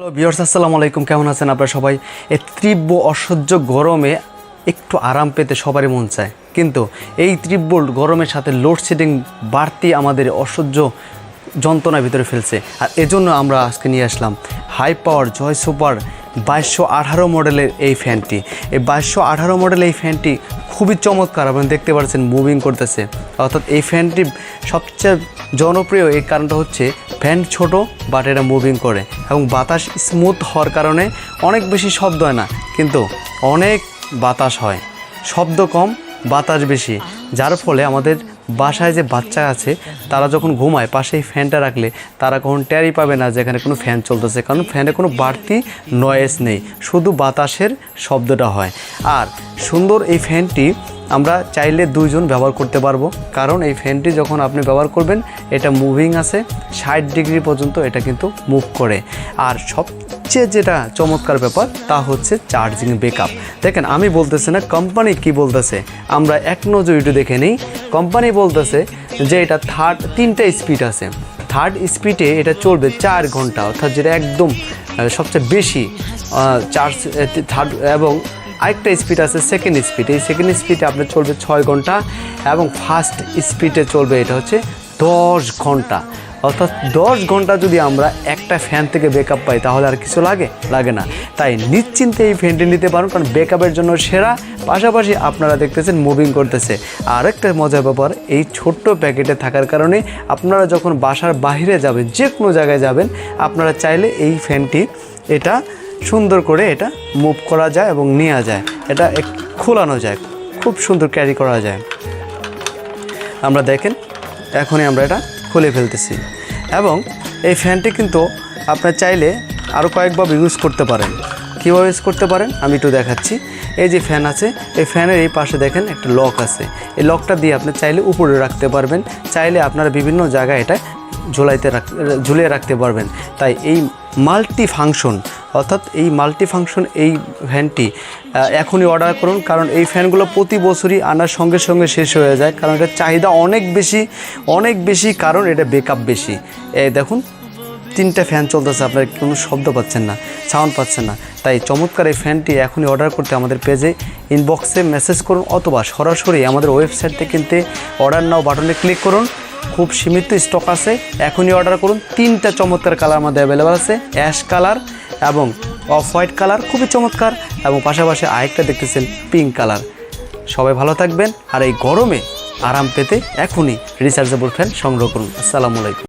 Hello বিয়ার্স আসসালামু আলাইকুম। কেমন আছেন আপনারা সবাই? এই তীব্র অসহ্য গরমে একটু আরাম পেতে সবারই মন চায়। কিন্তু এই তীব্র গরমের সাথে লোডশেডিং বাড়তি আমাদের অসহ্য যন্ত্রণার ভিতরে ফেলছে। আর এজন্য আমরা আজকে নিয়ে আসলাম হাই পাওয়ার জয় সুপার বাইশশো আঠারো মডেলের এই ফ্যানটি। এই বাইশশো আঠারো মডেল এই ফ্যানটি খুবই চমৎকার আপনি দেখতে পাচ্ছেন মুভিং করতেছে। অর্থাৎ এই ফ্যানটি সবচেয়ে জনপ্রিয় এই কারণটা হচ্ছে ফ্যান ছোট বাট এটা মুভিং করে এবং বাতাস স্মুথ হওয়ার কারণে অনেক বেশি শব্দ হয় না, কিন্তু অনেক বাতাস হয়। শব্দ কম, বাতাস বেশি, যার ফলে আমাদের বাসায় যে বাচ্চা আছে, তারা যখন ঘুমায় পাশে এই ফ্যানটা রাখলে তারা কখন ট্যারি পাবে না যেখানে কোনো ফ্যান চলতেছে, কারণ ফ্যানে কোনো বাড়তি নয়েস নেই, শুধু বাতাসের শব্দটা হয়। আর সুন্দর এই ফ্যানটি আমরা চাইলে দুইজন ব্যবহার করতে পারব, কারণ এই ফ্যানটি যখন আপনি ব্যবহার করবেন, এটা মুভিং আছে, ষাট ডিগ্রি পর্যন্ত এটা কিন্তু মুভ করে। আর সবচেয়ে যেটা চমৎকার ব্যাপার, তা হচ্ছে চার্জিং ব্যাকআপ দেখেন, আমি বলতেছি না কোম্পানি কি বলতেছে? আমরা এক নজর একটু দেখে নিই। কোম্পানি বলতেছে যে এটা থার্ড তিনটা স্পিড আছে। থার্ড স্পিডে এটা চলবে চার ঘণ্টা, অর্থাৎ যেটা একদম সবচেয়ে বেশি চার্জ থার্ড এবং আরেকটা স্পিড আছে সেকেন্ড স্পিড এই সেকেন্ড স্পিডে আপনার চলবে ছয় ঘণ্টা, এবং ফার্স্ট স্পিডে চলবে এটা হচ্ছে দশ ঘণ্টা। অর্থাৎ দশ ঘণ্টা যদি আমরা একটা ফ্যান থেকে ব্যাকআপ পাই, তাহলে আর কিছু লাগে? লাগে না। তাই নিশ্চিন্তে এই ফ্যানটি নিতে পারেন, কারণ ব্যাকআপের জন্য সেরা। পাশাপাশি আপনারা দেখতেছেন মুভিং করতেছে। আরেকটা মজার ব্যাপার, এই ছোট্ট প্যাকেটে থাকার কারণে আপনারা যখন বাসার বাইরে যাবেন যে কোনো জায়গায় যাবেন, আপনারা চাইলে এই ফ্যানটি এটা সুন্দর করে এটা মুভ করা যায় এবং নেওয়া যায়। এটা খোলানো যায়, খুব সুন্দর ক্যারি করা যায়। আমরা দেখেন, এখনই আমরা এটা খুলে ফেলতেছি। এবং এই ফ্যানটি কিন্তু আপনার চাইলে আরও কয়েকবার ইউজ করতে পারেন। কীভাবে ইউজ করতে পারেন? আমি একটু দেখাচ্ছি। এই যে ফ্যান আছে, এই ফ্যানের এই পাশে দেখেন একটা লক আছে। এই লকটা দিয়ে আপনি চাইলে উপরে রাখতে পারবেন। চাইলে আপনারা বিভিন্ন জায়গায় এটা ঝুলাইতে রাখ ঝুলিয়ে রাখতে পারবেন। তাই এই মাল্টি ফাংশন অর্থাৎ এই মাল্টি ফাংশন এই ফ্যানটি এখনই অর্ডার করুন, কারণ এই ফ্যানগুলো প্রতি বছরই আনার সঙ্গে সঙ্গে শেষ হয়ে যায়, কারণ এটার চাহিদা অনেক বেশি অনেক বেশি, কারণ এটা বেকআপ বেশি। এই দেখুন, তিনটা ফ্যান চলতেছে, আপনারা কোনো শব্দ পাচ্ছেন না সাউন্ড পাচ্ছেন না। তাই চমৎকার এই ফ্যানটি এখনই অর্ডার করতে আমাদের পেজে ইনবক্সে মেসেজ করুন, অথবা সরাসরি আমাদের ওয়েবসাইট থেকে কিনতে অর্ডার নাও বাটনে ক্লিক করুন। খুব সীমিত স্টক আছে, এখনই অর্ডার করুন। তিনটা চমৎকার কালার আমাদের অ্যাভেলেবেল আছে অ্যাশ কালার এবং অফ হোয়াইট কালার খুবই চমৎকার এবং পাশাপাশি আরেকটা দেখতেছেন পিঙ্ক কালার। সবাই ভালো থাকবেন আর এই গরমে আরাম পেতে এখনই রিচার্জেবল ফ্যান সংগ্রহ করুন। আসসালামু আলাইকুম।